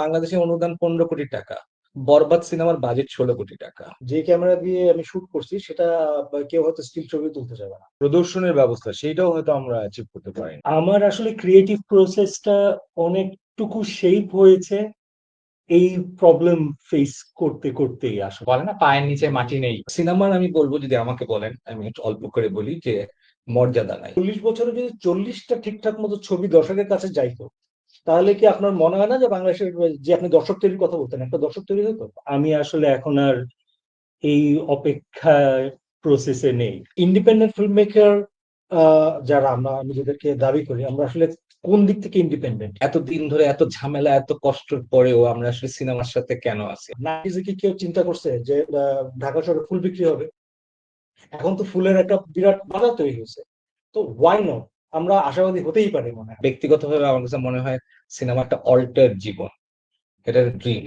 বাংলাদেশের অনুদান পনেরো কোটি টাকা বরবাদ সিনেমার বাজেট ষোলো কোটি টাকা। যে ক্যামেরা দিয়ে আমি শুট করছি সেটা কেউ হয়তো স্টিল ছবি তুলতে যাবে না। প্রদর্শনের ব্যবস্থা সেইটাও হয়তো আমরা অ্যাচিভ করতে পারি আমার আসলে ক্রিয়েটিভ প্রসেসটা অনেকটুকু শেপ হয়েছে এই প্রবলেম ফেস করতে করতেই আসলে। বলে না পায়ের নিচে মাটি নেই। সিনেমার আমি বলব যদি আমাকে বলেন আমি একটু অল্প করে বলি যে মর্যাদা নাই। চল্লিশ বছরে যদি চল্লিশটা ঠিকঠাক মতো ছবি দর্শকের কাছে যাইতো তাহলে কি আপনার মনে হয় না যে বাংলাদেশের যে আপনি দর্শক তৈরির কথা বলতেন একটা দর্শক তৈরি হতো? আমি আসলে এখন আর এই অপেক্ষা প্রসেসে নেই। ইন্ডিপেন্ডেন্ট ফিল্ম মেকার যারা আমরা নিজেদেরকে দাবি করি আমরা আসলে কোন দিক থেকে ইন্ডিপেন্ডেন্ট এতদিন ধরে এত ঝামেলা এত কষ্টের পরেও আমরা আসলে সিনেমার সাথে কেন আছি? নাইনটিজে কি কেউ চিন্তা করছে যে ঢাকা শহরে ফুল বিক্রি হবে? এখন তো ফুলের একটা বিরাট বাজার তৈরি হয়েছে। তো ওয়াই নট আমরা আশাবাদী হতেই পারি মনে হয়। ব্যক্তিগতভাবে আমার কাছে মনে হয় সিনেমা একটা অল্টার জীবন। এটা ড্রিম